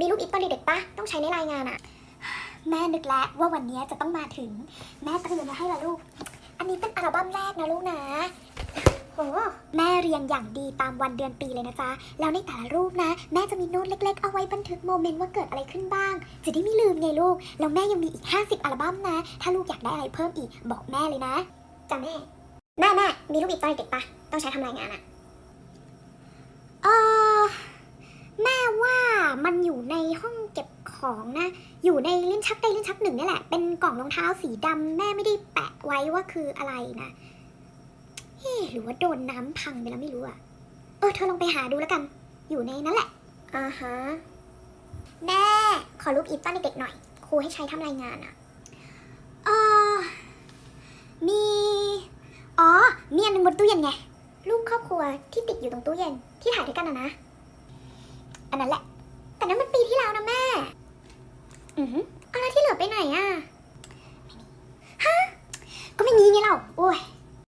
มีรูปอีฟตอนเด็กๆปะต้องใช้ในรายงานอะแม่นึกแล้วว่าวันนี้จะต้องมาถึง แม่เตรียมมาให้ละลูก อันนี้เป็นอัลบั้มแรกนะลูกนะโหแม่เรียงอย่างดีตามวันเดือนปีเลยนะจ๊ะ แล้วในแต่ละรูปนะ แม่จะมีโน้ตเล็ก ๆ เอาไว้บันทึกโมเมนต์ว่าเกิดอะไรขึ้นบ้าง จะได้ไม่ลืมไงลูก แล้วแม่ยังมีอีก 50 อัลบั้มนะ ถ้าลูกอยากได้อะไรเพิ่มอีกบอกแม่เลยนะจ้ะแม่ แม่แม่มีรูปอีกตอนเด็กปะต้องใช้ทำรายงานอะเออแม่ว่ามันอยู่ในห้องเก็บ ของนะ อยู่ในลิ้นชักใดลิ้นชักหนึ่งนี่แหละ เป็นกล่องรองเท้าสีดำแม่ไม่ได้แปะไว้ว่าคืออะไรนะเอ๊ะหรือว่าโดนน้ำพังไปแล้วไม่รู้อะเออเธอลองไปหาดูแล้วกัน อยู่ในนั้นแหละอ่าฮะแม่ขอรูปอีฟตอนเด็กๆหน่อย ครูให้ใช้ทำรายงานอะเออมี อ๋อ มีอันหนึงบนตู้เย็นไง รูปครอบครัวที่ติดอยู่ตรงตู้เย็นที่ถ่ายด้วยกันนะนะ อันนั้นแหละ แต่นั้นมันปีที่แล้วนะแม่ อือหือเอาแล้วที่เหลือไปไหนอะฮะก็ไม่มีไงเราโอ้ย